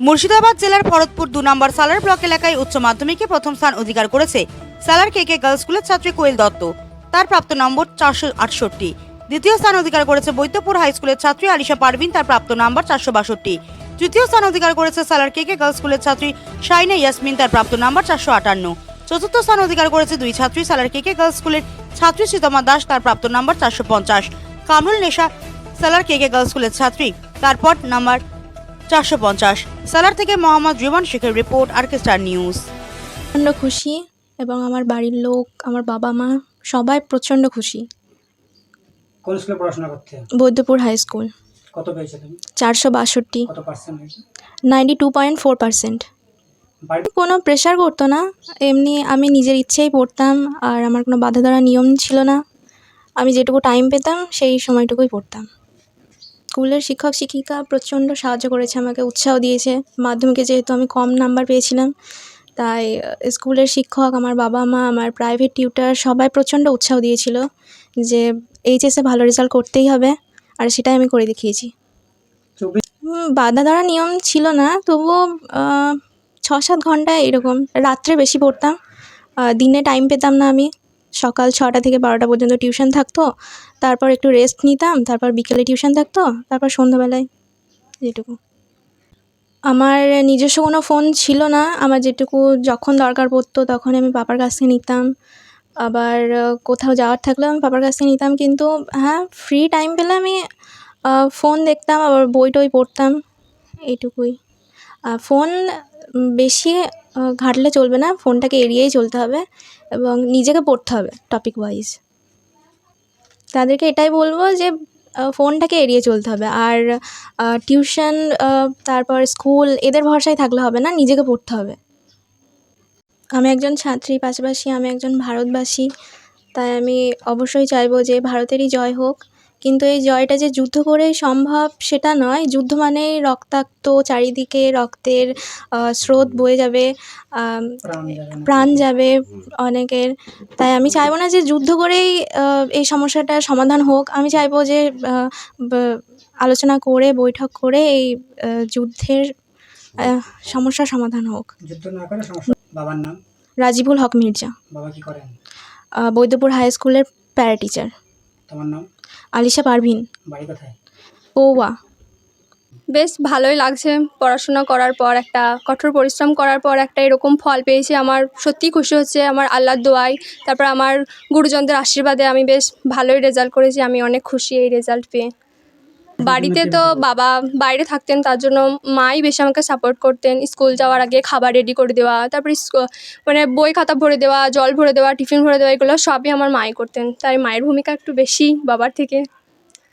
মুর্শিদাবাদ জেলার ভরতপুর দু নম্বর সালার ব্লক এলাকায় উচ্চ মাধ্যমিকে প্রথম স্থান অধিকার করেছে সালার কে কে গার্লস স্কুলের ছাত্রী কোয়েল দত্ত। তার প্রাপ্ত নম্বর চারশো আটষট্টি। দ্বিতীয় স্থান অধিকার করেছে বৈদ্যপুর হাই স্কুলের ছাত্রী আলিশা পারভিন, তার প্রাপ্ত নম্বর চারশো বাষট্টি। তৃতীয় স্থান অধিকার করেছে সালার কে কে গার্লস স্কুলের ছাত্রী শাইনা ইয়াসমিন, তার প্রাপ্ত নম্বর চারশো আটান্ন। চতুর্থ স্থান অধিকার করেছে দুই ছাত্রী সালার কে কে গার্লস স্কুলের ছাত্রী সীতমা দাস, তার প্রাপ্ত নম্বর চারশো পঞ্চাশ। কামরুল নেশা সালার কে কে গার্লস স্কুলের ছাত্রী। তারপর নাম্বার চারশো পঞ্চাশ। সালার থেকে মোহাম্মদ রিমান শেখের রিপোর্ট আর্কেস্টার নিউজ। প্রচণ্ড খুশি এবং আমার বাড়ির লোক আমার বাবা মা সবাই প্রচণ্ড খুশি। কোন স্কুলে পড়াশোনা করতে বৈদ্যপুর হাই স্কুল। কত পেয়েছ তুমি? চারশো বাষট্টি। কত percent ninety two point four percent. কোনো প্রেশার করতো না। এমনি আমি নিজের ইচ্ছেই পড়তাম আর আমার কোনো বাধা ধরা নিয়ম ছিল না। আমি যেটুকু টাইম পেতাম সেই সময়টুকুই পড়তাম। স্কুলের শিক্ষক, শিক্ষিকা প্রচণ্ড সাহায্য করেছে, আমাকে উৎসাহ দিয়েছে। মাধ্যমিকে যেহেতু আমি কম নাম্বার পেয়েছিলাম, তাই স্কুলের শিক্ষক, আমার বাবা মা, আমার প্রাইভেট টিউটার সবাই প্রচণ্ড উৎসাহ দিয়েছিল যে এইচএসে ভালো রেজাল্ট করতেই হবে, আর সেটাই আমি করে দেখিয়েছি। বাধা ধরা নিয়ম ছিল না, তবুও ছ সাত ঘণ্টা এরকম, রাত্রে বেশি পড়তাম দিনে টাইম পেতাম না আমি। সকাল ছটা থেকে বারোটা পর্যন্ত টিউশন থাকতো। তারপর একটু রেস্ট নিতাম, তারপর বিকেলে টিউশন থাকতো, তারপর সন্ধ্যাবেলায় যেটুকু। আমার নিজস্ব কোনো ফোন ছিল না, আমার যেটুকু যখন দরকার পড়তো তখন আমি পাপার কাছ থেকে নিতাম। আবার কোথাও যাওয়ার থাকলে আমি পাপার কাছ থেকে নিতাম, কিন্তু হ্যাঁ ফ্রি টাইম পেলে আমি ফোন দেখতাম, আবার বই টই পড়তাম, এইটুকুই। ফোন বেশি ঘাঁটলে চলবে না, ফোনটাকে এড়িয়েই চলতে হবে এবং নিজেকে পড়তে হবে টপিক ওয়াইজ তাদেরকে এটাই বলব যে ফোনটাকে এড়িয়ে চলতে হবে। আর টিউশন তারপর স্কুল এদের ভরসায় থাকলে হবে না, নিজেকে পড়তে হবে। আমি একজন ছাত্রী, পাশাপাশি আমি একজন ভারতবাসী, তাই আমি অবশ্যই চাইব যে ভারতেরই জয় হোক। কিন্তু এই জয়টা যে যুদ্ধ করেই সম্ভব সেটা নয়। যুদ্ধ মানেই রক্তাক্ত চারিদিকে রক্তের স্রোত বয়ে যাবে প্রাণ যাবে অনেকের। তাই আমি চাইব না যে যুদ্ধ করেই এই সমস্যাটার সমাধান হোক। আমি চাইব যে আলোচনা করে বৈঠক করে এই যুদ্ধের সমস্যার সমাধান হোক। যুদ্ধ না করে সমস্যা বাবার নাম? রাজিবুল হক মির্জা। বাবা কি করেন? বৈদ্যপুর হাই স্কুলের প্যারা টিচার তোমার নাম? আলিশা পারভিন। বাড়ি কোথায়? পৌয়া বেশ ভালোই লাগছে পড়াশোনা করার পর একটা কঠোর পরিশ্রম করার পর একটা এরকম ফল পেয়েছি। আমার সত্যিই খুশি হচ্ছে আমার আল্লাহর দোয়াই। তারপর আমার গুরুজনদের আশীর্বাদে আমি বেশ ভালোই রেজাল্ট করেছি আমি অনেক খুশি এই রেজাল্ট পেয়ে। বাড়িতে তো বাবা বাইরে থাকতেন তার জন্য মাই বেশি আমাকে সাপোর্ট করতেন। স্কুল যাওয়ার আগে খাবার রেডি করে দেওয়া তারপরে মানে বই খাতা ভরে দেওয়া জল ভরে দেওয়া টিফিন ভরে দেওয়া এগুলো সবই আমার মাই করতেন। তাই মায়ের ভূমিকা একটু বেশি বাবার থেকে।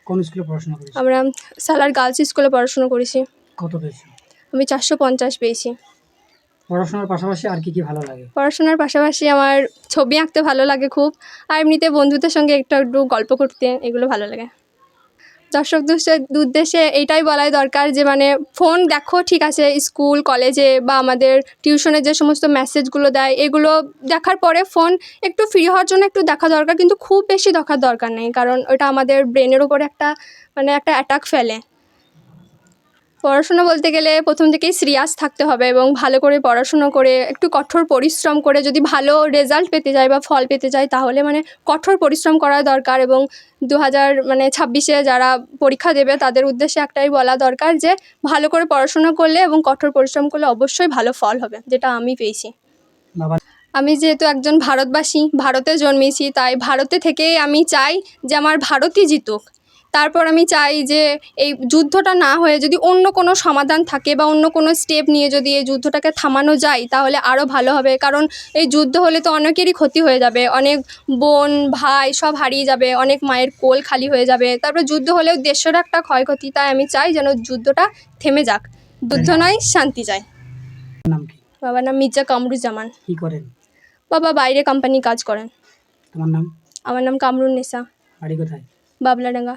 কোন স্কুলে পড়াশোনা করেছ আমরা সালার গার্লস স্কুলে পড়াশোনা করেছি। কত পেয়েছ? আমি চারশো পঞ্চাশ পেয়েছি। পড়াশোনার পাশাপাশি আর কি কি ভালো লাগে? পড়াশোনার পাশাপাশি আমার ছবি আঁকতে ভালো লাগে খুব আর এমনিতে বন্ধুদের সঙ্গে একটু একটু গল্প করতে এগুলো ভালো লাগে। উদ্দেশ্যে- উদ্দেশ্যে এইটাই বলাই দরকার যে মানে ফোন দেখো, ঠিক আছে স্কুল কলেজে বা আমাদের টিউশনে যে সমস্ত মেসেজগুলো দেয়, এগুলো দেখার পরে ফোন একটু ফ্রি হওয়ার জন্য একটু দেখা দরকার, কিন্তু খুব বেশি দেখার দরকার নেই, কারণ ওটা আমাদের ব্রেনের ওপরে একটা মানে একটা অ্যাটাক ফেলে। পড়াশোনা বলতে গেলে প্রথম থেকেই সিরিয়াস থাকতে হবে এবং ভালো করে পড়াশুনো করে, একটু কঠোর পরিশ্রম করে যদি ভালো রেজাল্ট পেতে যায় বা ফল পেতে যায় তাহলে মানে কঠোর পরিশ্রম করা দরকার এবং দু হাজার মানে ছাব্বিশে যারা পরীক্ষা দেবে তাদের উদ্দেশ্যে একটাই বলা দরকার যে ভালো করে পড়াশোনা করলে এবং কঠোর পরিশ্রম করলে অবশ্যই ভালো ফল হবে, যেটা আমি পেয়েছি। আমি যেহেতু একজন ভারতবাসী, ভারতে জন্মেছি, তাই ভারতে থেকেই আমি চাই যে আমার ভারতই জিতুক। তারপর আমি চাই যে এই যুদ্ধটা না হয়ে যদি অন্য কোনো সমাধান থাকে বা অন্য কোনো স্টেপ নিয়ে যদি এই যুদ্ধটাকে থামানো যায় তাহলে আরও ভালো হবে। কারণ এই যুদ্ধ হলে তো অনেকেরই ক্ষতি হয়ে যাবে। অনেক বোন ভাই সব হারিয়ে যাবে অনেক মায়ের কোল খালি হয়ে যাবে। তারপর যুদ্ধ হলেও দেশের একটা ক্ষয়ক্ষতি তাই আমি চাই যেন যুদ্ধটা থেমে যাক। যুদ্ধ নয় শান্তি চাই নাম কি? বাবার নাম মির্জা কামরুজ্জামান। কি করেন? বাবা বাইরে কোম্পানি কাজ করেন। তোমার নাম? আমার নাম কামরুন নেসা। বাড়ি কোথায়? বাবলাডাঙ্গা।